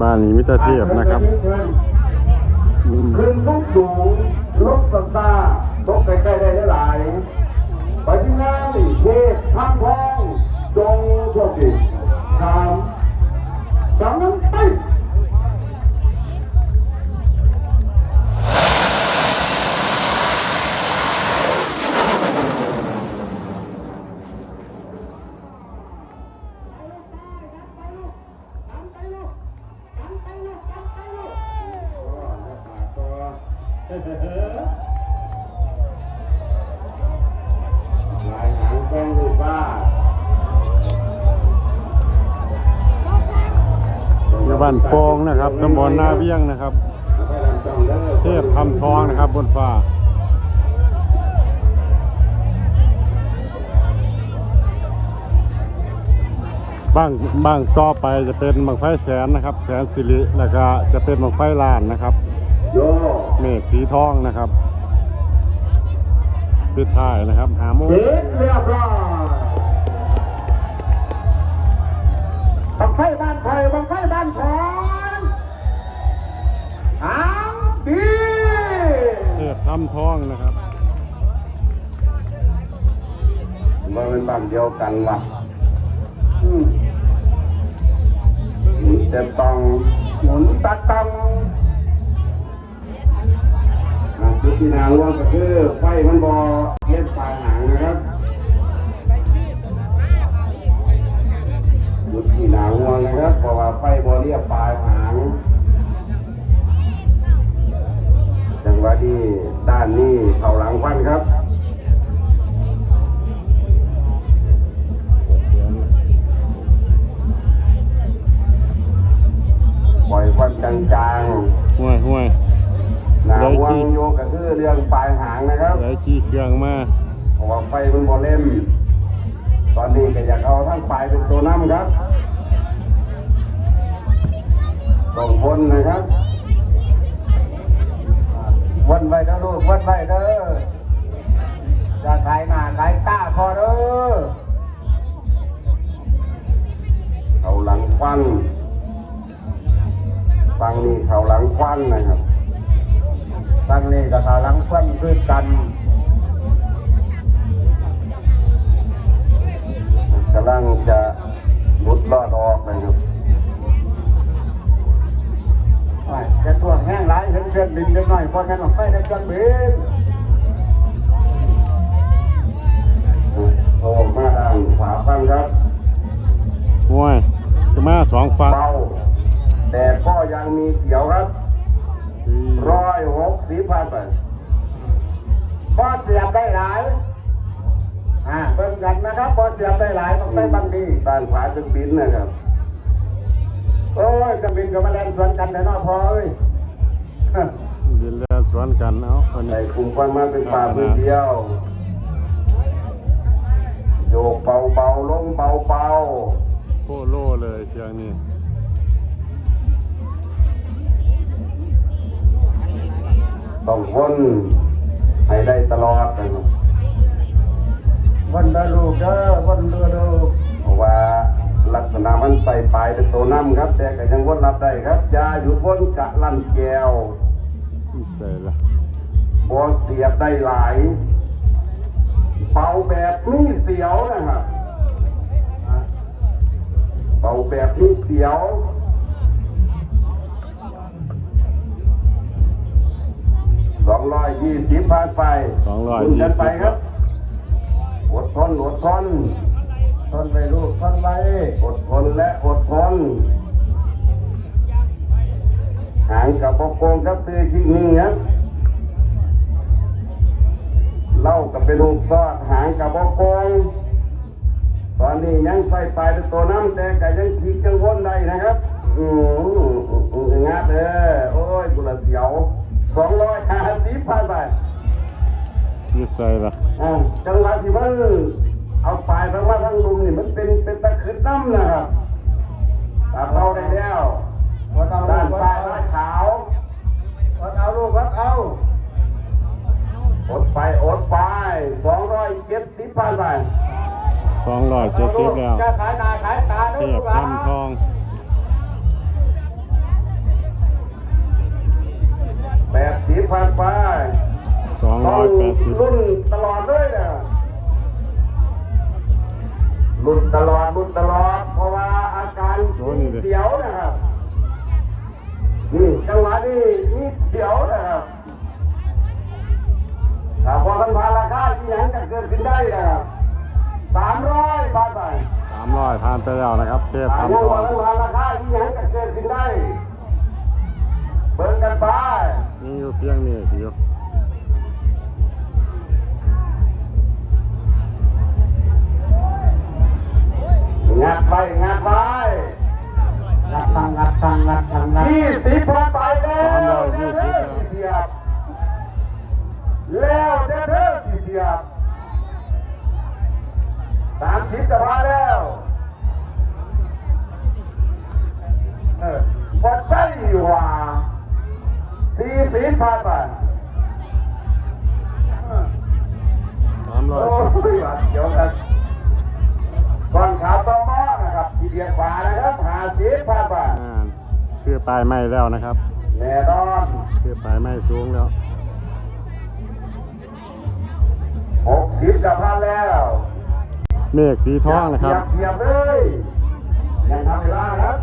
บ้านนี้มิตรเทียบนะครับอืมขึ้นทุกสูงลบสตาร์ตกใก ลายหางแป้งลูกบ้าอยู่บ้านโปงนะครับตำบลนาเวียงนะครับ เทพคำทองนะครับบนฟ้าบ้างบ้างต่อไปจะเป็นบังไฟแสนนะครับ แสนสิริแล้วก็จะเป็นบังไฟล้านนะครับโย เมฆสีทองนะครับปิดท้ายนะครับ หาโมงเสร็จเรียบร้อยบังไฟบ้านคอยบังไฟบ้านคอยหางดีเทพทำทองนะครับมันเป็นบ้านเดียวกันว่ะอืมหมุนจะต้องหมุนตะตังอะจุด ที่นางว่าก็คือไฟมันบอเล่นปลายหางนะครับจุดที่นางว่านะครับเพราะว่าไฟบอเรียบปลายหางจังหวะที่ด้านนี้เข่าหลังฟันครับ รื่องมาเพราะว่าไฟมันบอเล่ม ตอนนี้ก็อยากเอาทั้งปลายเป็นตัวน้ำครับต้องพ้นนะครับวันไว้เด้อลูกวันไว้เด้อจะขายหน้าขายตาพอเด้อเอาหลังควันฟังนี่เขาหลังควันนะครับฟังนี่กับเขาหลังควันคือกัน จะหลุดลอดออกนะครับจะท่วงแห้งหลายเห็นเครื่องบินกันหน่อยเพราะงั้นออกไปในเครื่องบินโอ้มาด้านขวาฟังครับห่วยจะมาสองฝั่งเบาแต่ก็ยังมีเขียวครับร้อยหกสิบพันไปพอเสียบได้หลายอ่า เบิ่งกันนะครับพอเสียบได้หลายต้องได้บางดีด้านขวาจึงบินนะครับ โอ้ยจะบินกับแมลงสวนกันแต่นอพอเอ้ยยินแล้วสวนกันเอาคนในนี้กลุ่มควันมาเป็นป่าพื้นเดียวโยกเบาเบาๆลงเบาเบาโคโล่เลยเชียงนี้ๆต้องวนให้ได้ตลอดนะครับวน เด้อลูกเด้อวนเด้อลูกเพราะว่าลักษณะมันใส่ปลายเป็นตัวน้ำครับ แต่ก็ยังวนรับได้ครับอย่าหยุดวนกะลั่นแก้วนี่ใส่ละบอเสียบได้หลาย เป่าแบบนี้เสียวนะครับอะเป่าแบบนี้เสียวสองร้อยยี่สิบผ่านไปสองร้อยคุณยี่กันสิไปบครับอด ทนอดทนทนไปลูกทนไปอดทนและอดทนหางกับปกโกงกับซื้อที่นี่ครับเล่ากับเป็นลูกซอดหางกับปกโกงตอนนี้ยังใส่ปเป็นตัวน้ำแต่ก็ยังขีดจังวนได้นะครับอืมอืมงัดเด้อโอ้ยกุละเสียวสองร้อยห้าสิบพัน ไปนี่ใส่ละอ่าจังหวะที่มันเอาปลายทั้งมาทั้งลุมนี่มันเป็นเป็นตะขึ้นน้ำนะครับตาเราได้แล้วด้านซ้ายด้านขาววัดเอาลูกวัดเอาอดไปอดไปสองร้อยเจ็ดสิบพันไปสองร้อยเจ็ดสิบแล้วจะขายหนาขายตาเทด้วยพลูกหลานทำทองแปดสิบพันไปสองต้ ร้อองยแปดสิบรุ่นตลอดเลยนะรุ่นตลอดรุ่นตลอด เพราะว่าอาการเสียวนะครับนี่จังหวะนี้นี่เสียวนะครับถ้าพอกันพาราคาที่ยังจะเกิดขึ้นได้นะครับสามร้อยบาทไปสามร้อยผ่านไปแล้วนะครับเทพถ้าทำยังก่อพอนกันพาราคาที่ยังจะเกิดขึ้นได้เบิ่งกันไปนี่อยู่เพียงนี่สิอยู่ งัดไปงัดไปงัดตังงัดตังงัดตังงัดยี่สิบพันไปแล้วเด้อสี่เสียบแล้วเด้อเด้อสี่เสียบสามสิบจะพาแล้วเออพอใจว่าสี่สิบพันไปสามร้อยโอ้ยเดี๋ยวกัน นะครับที่เดียกว่านะครับหาสิบพันไปอ่าชื่อปลายไม้แล้วนะครับแน่นอนชื่อปลายไม้สูงแล้วหกสิบจะพันแล้วเมฆสีทองนะครับ เทียบเลยยังทำเวลาครับ